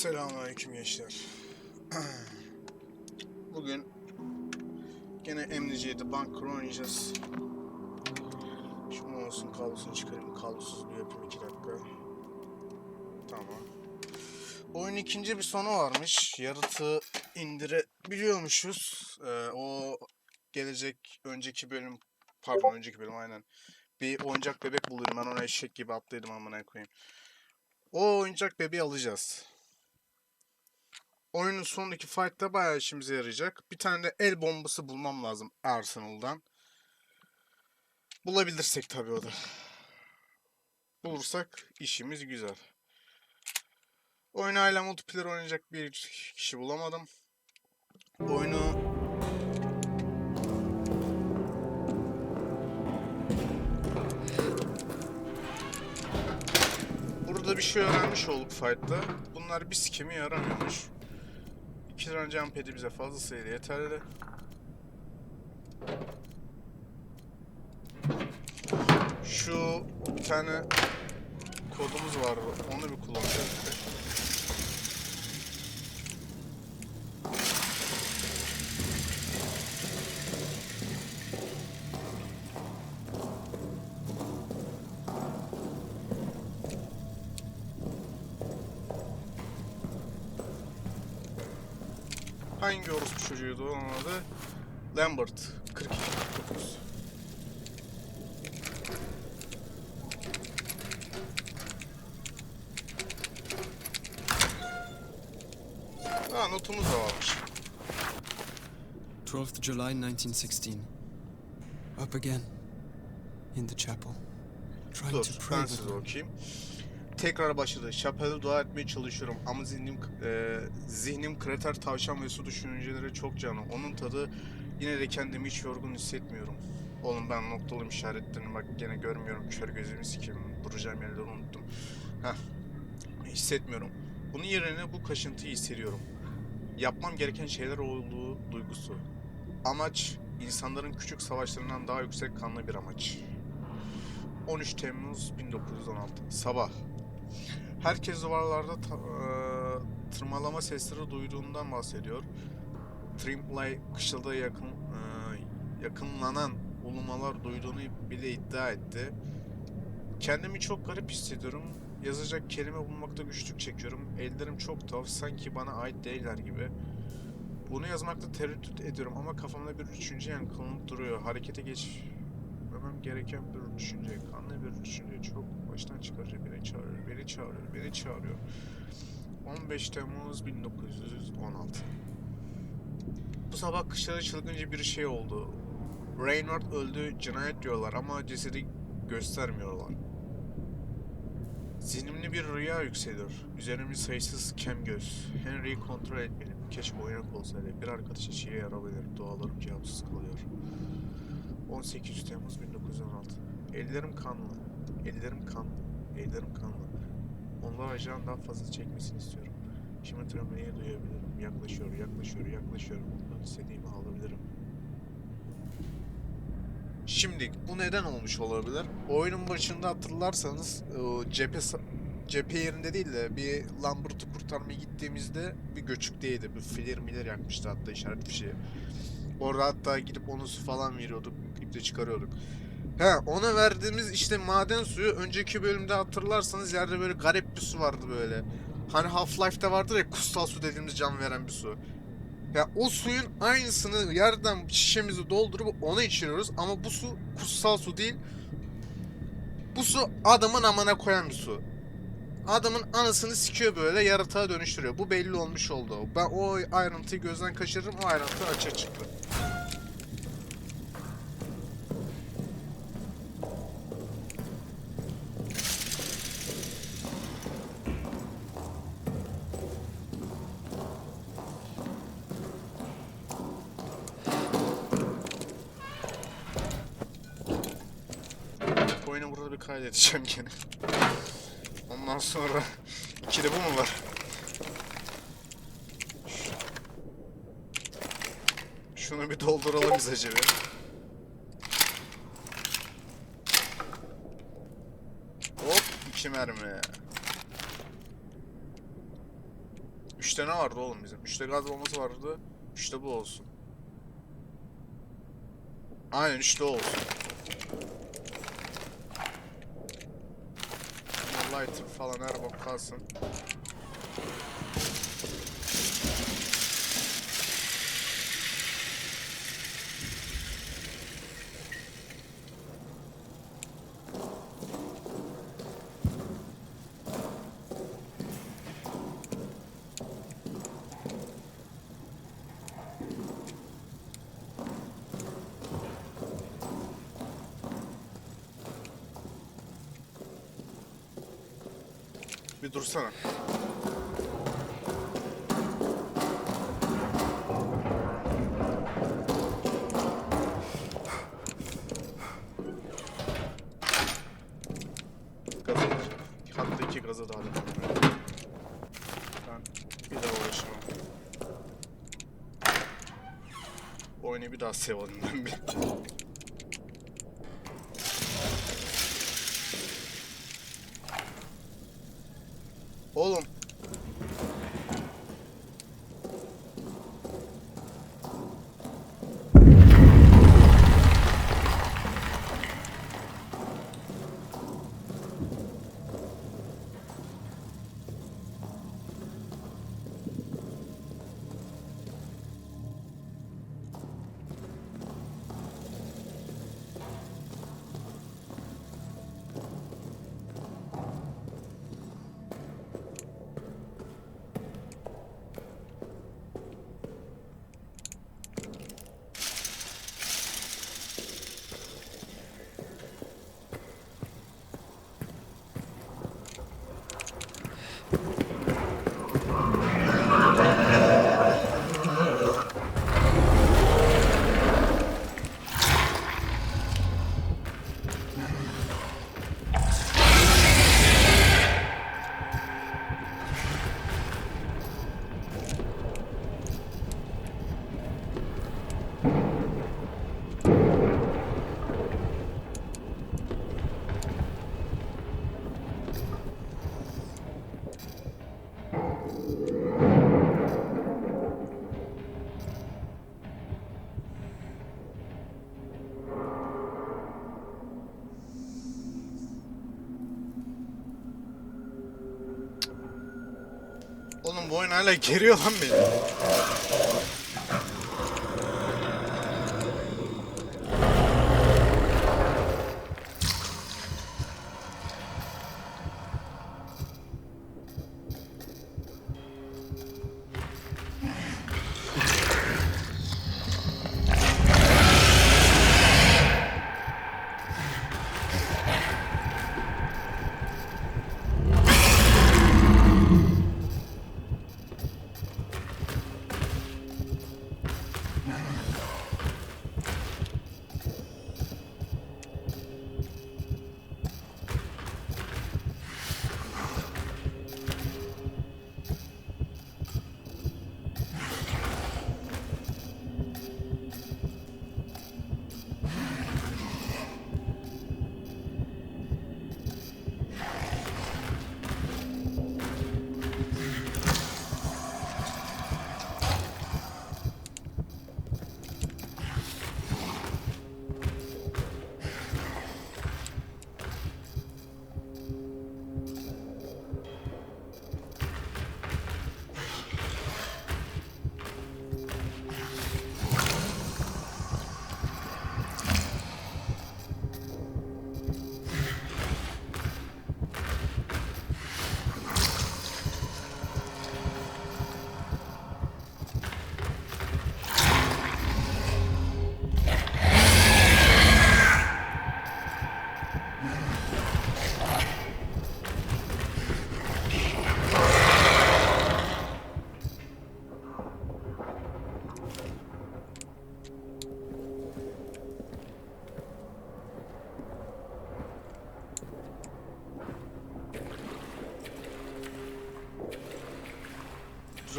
Selamünaleyküm gençler. Bugün gene MDC'de banker oynayacağız. Şu mouse'un kablosunu çıkarayım. Kablosuz bir yapayım 2 dakika. Tamam. Oyun ikinci bir sonu varmış. Yaratığı indirebiliyormuşuz. Ee, o gelecek önceki bölüm pardon önceki bölüm aynen. Bir oyuncak bebek buluyorum. Ben ona eşek gibi atlaydım amına koyayım. O oyuncak bebeği alacağız. Oyunun sonundaki fight'ta bayağı işimize yarayacak. Bir tane de el bombası bulmam lazım Arsenal'dan. Bulabilirsek tabii o da. Bulursak işimiz güzel. Oyunu hala multiplayer oynayacak bir kişi bulamadım. Oyunu Burada bir şey öğrenmiş olduk fight'ta. Bunlar bir sikeme yaramıyormuş. İki tane pad'i bize fazlasıyla yeterli. Şu bir tane kodumuz var. Onu bir kullanacağız. Hangi orospu çocuğuydu onun adı? Lambert. 42 49. Ha notumuz da varmış. 12th July 1916. Up again. In the chapel. Trying Dur to pray ben size okuyayım. Tekrar başladı. Şapelde dua etmeye çalışıyorum ama zihnim e, zihnim krater tavşan ve su düşünceleri çok canı. Onun tadı yine de kendimi hiç yorgun hissetmiyorum. Oğlum ben noktalım işaretlerini bak gene görmüyorum. Kör gözümü sikeyim. Duracağım yerleri unuttum. Heh. Hissetmiyorum. Bunun yerine bu kaşıntıyı hissediyorum. Yapmam gereken şeyler olduğu duygusu. Amaç insanların küçük savaşlarından daha yüksek kanlı bir amaç. 13 Temmuz 1916 Sabah Herkes duvarlarda eee, tırmalama sesleri duyduğundan bahsediyor. Trimley kışlada yakın eee, yakınlanan ulumalar duyduğunu bile iddia etti. Kendimi çok garip hissediyorum. Yazacak kelime bulmakta güçlük çekiyorum. Ellerim çok tuhaf, sanki bana ait değiller gibi. Bunu yazmakta tereddüt ediyorum ama kafamda bir üçüncü yankılanıp duruyor. Harekete geçmemem gereken bir düşünce, kanlı bir düşünce çok baştan çıkarıcı beni çağırıyor, beni çağırıyor, beni çağırıyor. 15 Temmuz 1916 Bu sabah kışlara çılgınca bir şey oldu. Reynard öldü, cinayet diyorlar ama cesedi göstermiyorlar. Zihnimde bir rüya yükseliyor. Üzerimde sayısız kem göz. Henry'i kontrol etmeliyim. Keşke uyanık olsaydı. Bir arkadaş işe yarabilir. Dualarım cevapsız kalıyor. 18 Temmuz 1916 Ellerim kanlı. Ellerim kanlı. Ellerim kanlı. Onlar acıdan daha fazla çekmesini istiyorum. Şimdi tremleyi duyabilirim. Yaklaşıyor, yaklaşıyor, yaklaşıyor. Ondan istediğimi alabilirim. Şimdi bu neden olmuş olabilir? Oyunun başında hatırlarsanız o cephe cephe yerinde değil de bir Lambert'ı kurtarmaya gittiğimizde bir göçükteydi. Bir filir milir yakmıştı hatta işaret fişeği. Orada hatta gidip onu su falan veriyorduk. iple çıkarıyorduk. He ona verdiğimiz işte maden suyu önceki bölümde hatırlarsanız yerde böyle garip bir su vardı böyle. Hani Half-Life'da vardır ya kutsal su dediğimiz can veren bir su. Ya o suyun aynısını yerden şişemizi doldurup ona içiriyoruz ama bu su kutsal su değil. Bu su adamın amına koyan bir su. Adamın anasını sikiyor böyle yaratığa dönüştürüyor. Bu belli olmuş oldu. Ben o ayrıntıyı gözden kaçırdım. O ayrıntı açığa çıktı. Oyunu burada bir kaydedeceğim gene. Ondan sonra ikide bu mu var? Şunu bir dolduralım biz acaba. Hop iki mermi. Üçte ne vardı oğlum bizim? Üçte gaz bombası vardı. Üçte bu olsun. Aynen üçte olsun. Lighter falan her bok kalsın. Bir dursana. Gazı Hatta iki gazı daha da Ben bir daha uğraşamam. Oyunu bir daha sevelim ben bir. Oyun hala geriyor lan beni.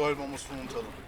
Zuhal bombasını unutalım.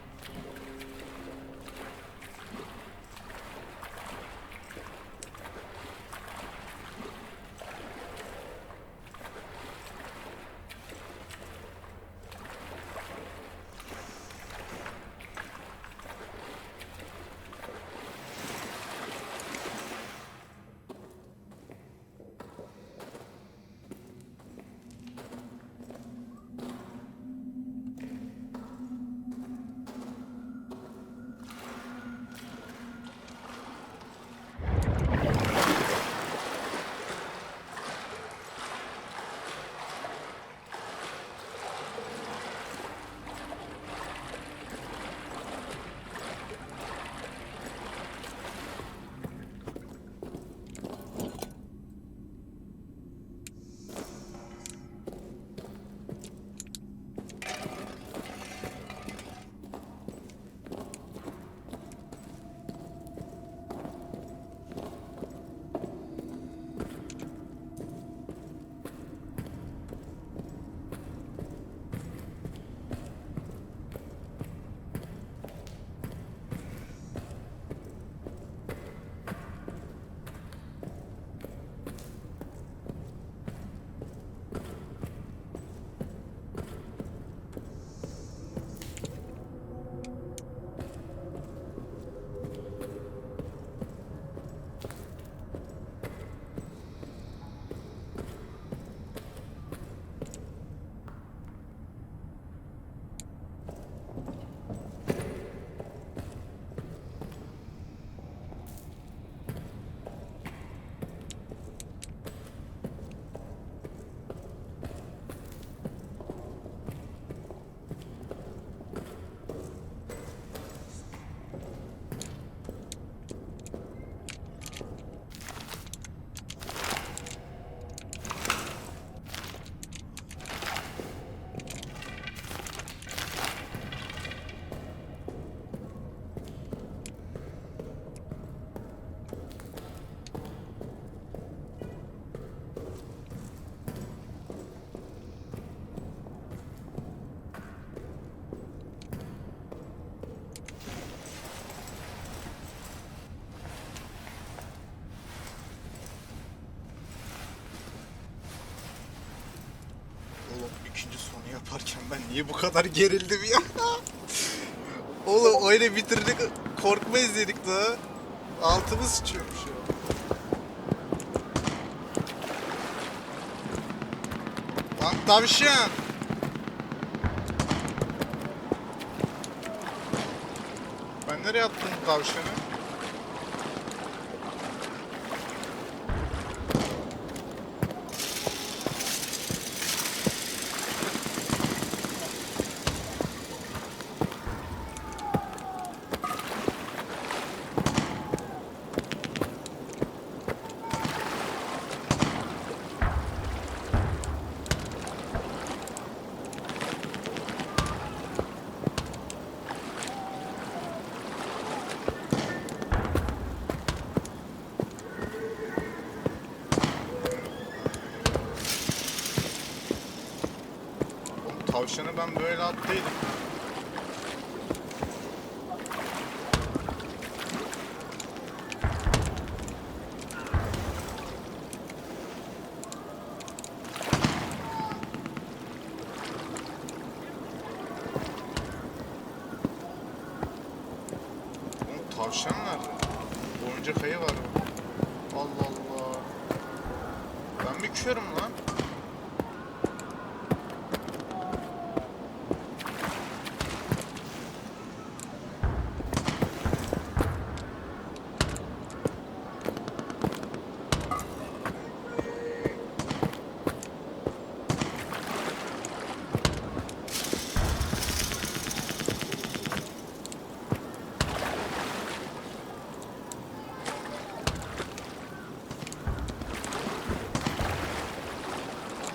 Yaparken ben niye bu kadar gerildim ya? Oğlum öyle bitirdik korkma izledik daha. Altımız sıçıyormuş ya. Lan tavşan. Ben nereye attım tavşanı? Tavşanı ben böyle attıydım. Oğlum tavşan nerede? Oyuncak ayı var mı? Allah Allah. Ben mi körüm lan?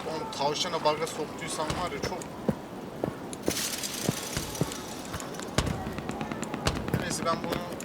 Oğlum tavşana baga soktuysam var ya çok... Neyse ben bunu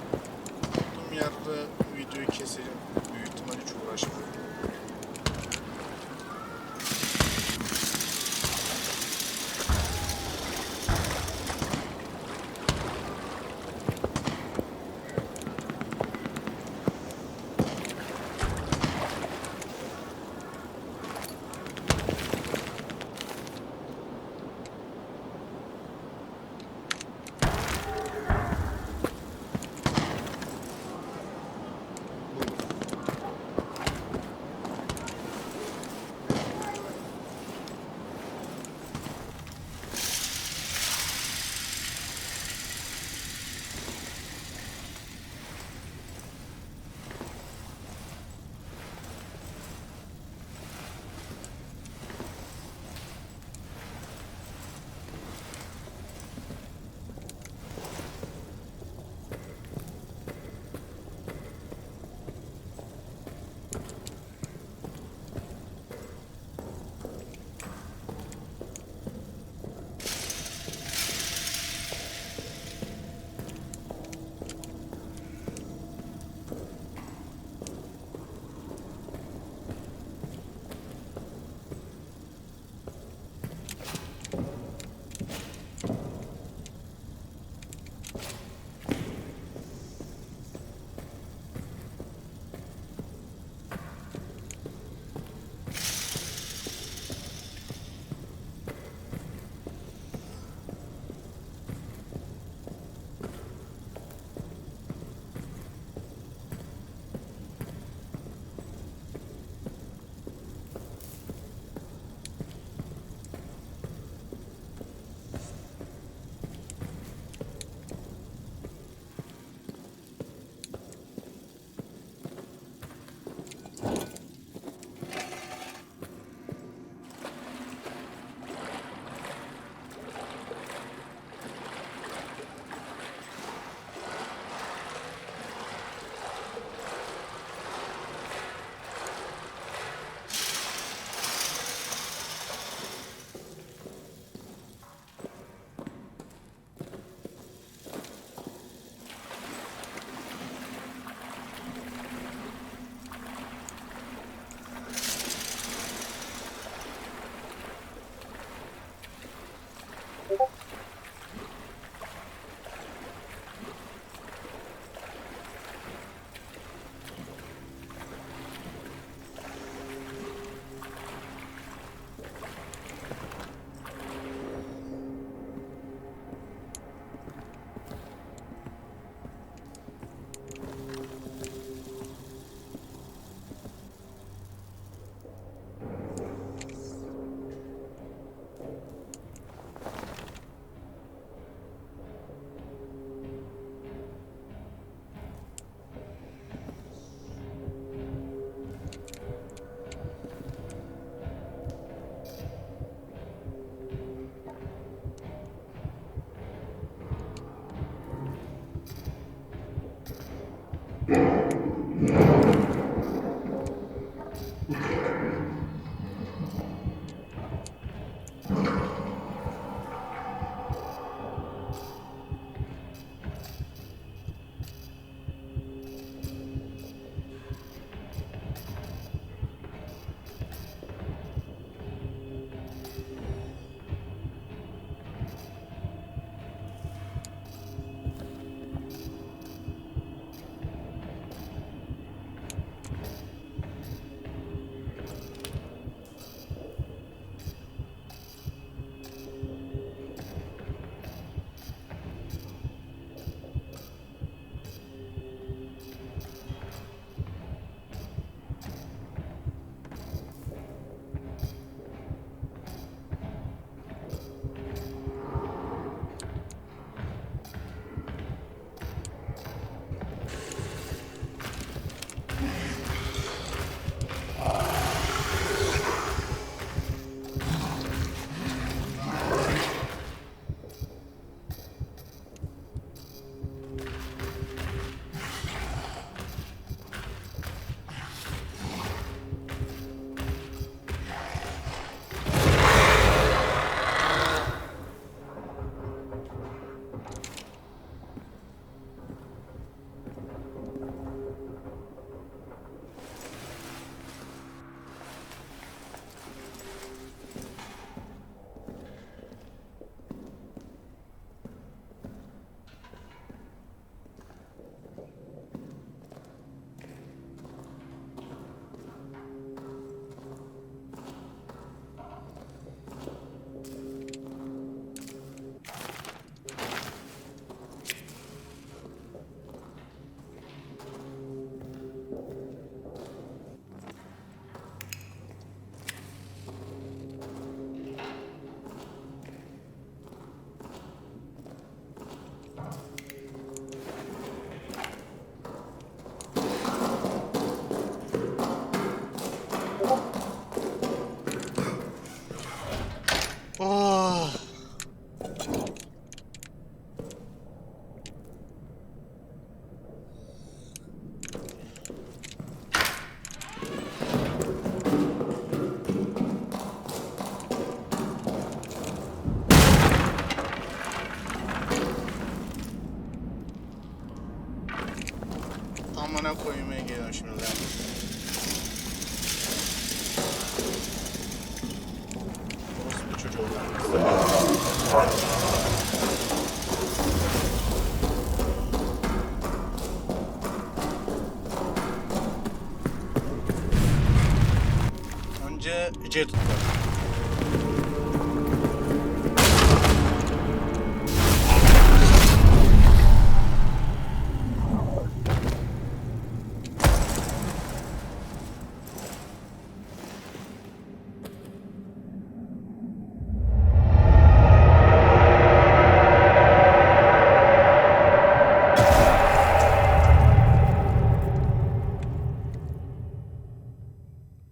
C tuttu.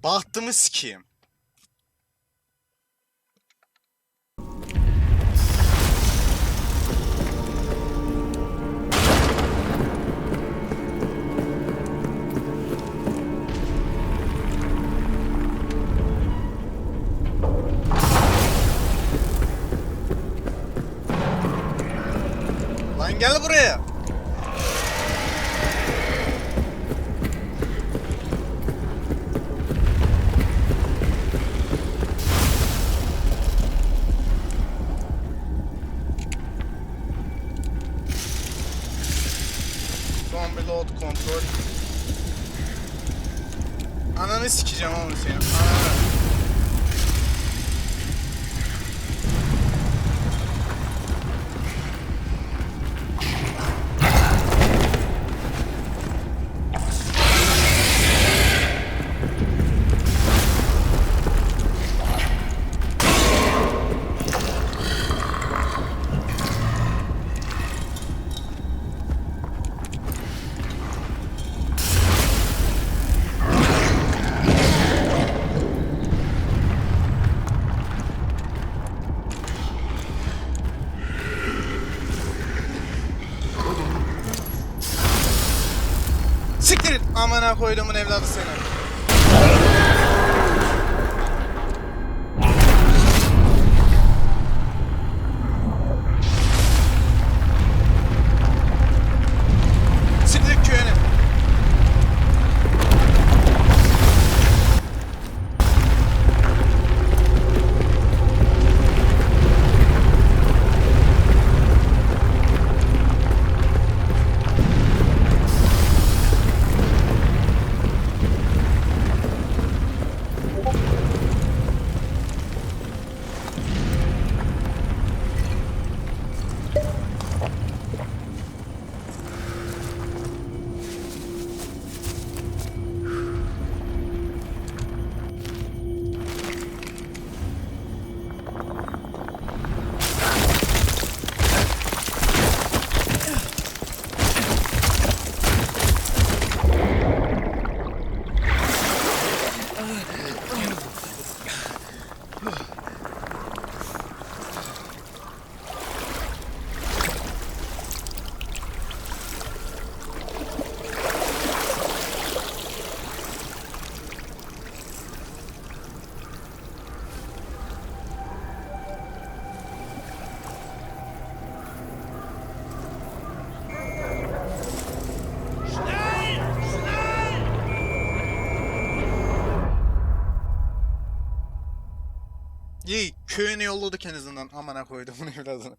Bahtımı sikeyim. Lan koyduğumun evladı seni. İyi köyüne yolladık en azından. Amına koyduğumun evladını.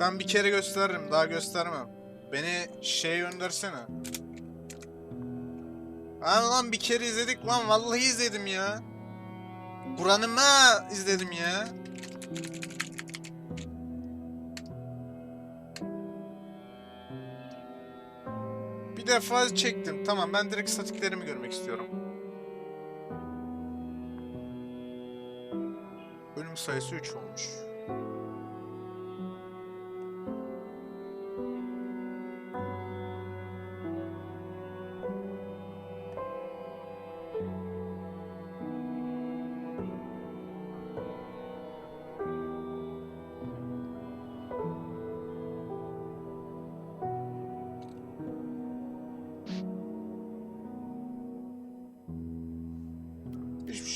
Ben bir kere gösteririm, daha göstermem. Beni şey göndersene. Ha lan bir kere izledik lan, vallahi izledim ya. Kur'an'ıma izledim ya. Defa çektim. Tamam ben direkt statiklerimi görmek istiyorum. Ölüm sayısı 3 olmuş.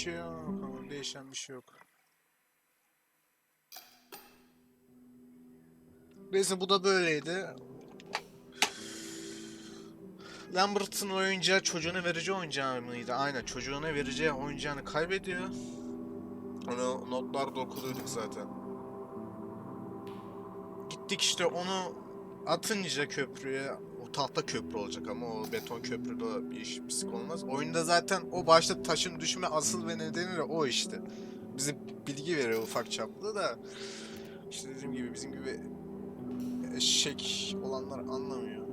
Şey yok ama değişen bir şey yok. Neyse bu da böyleydi. Lambert'ın oyuncağı çocuğuna vereceği oyuncağı mıydı? Aynen çocuğuna vereceği oyuncağını kaybediyor. Onu notlarda okuluyorduk zaten. Gittik işte onu atınca köprüye tahta köprü olacak ama o beton köprüde bir iş pislik olmaz. Oyunda zaten o başta taşın düşme asıl ve nedeni de o işte. Bize bilgi veriyor ufak çaplı da işte dediğim gibi bizim gibi eşek olanlar anlamıyor.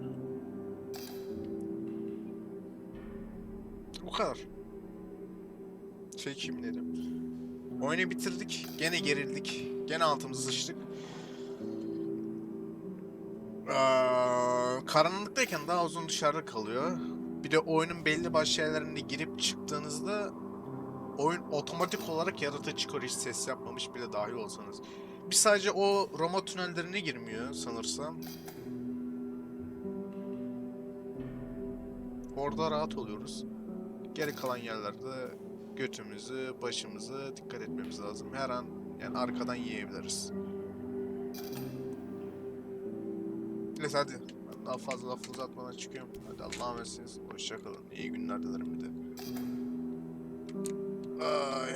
Bu kadar. Şey kim dedim. Oyunu bitirdik. Gene gerildik. Gene altımızı sıçtık. Ee, karanlıktayken daha uzun dışarıda kalıyor. Bir de oyunun belli başlı yerlerine girip çıktığınızda oyun otomatik olarak yaratıcı çıkıyor hiç ses yapmamış bile dahil olsanız. Bir sadece o Roma tünellerine girmiyor sanırsam. Orada rahat oluyoruz. Geri kalan yerlerde götümüzü, başımızı dikkat etmemiz lazım. Her an yani arkadan yiyebiliriz. Neyse hadi. Daha fazla laf uzatmadan çıkıyorum. Hadi Allah'a emanetsiniz. Hoşçakalın. İyi günler dilerim bir de. Ay.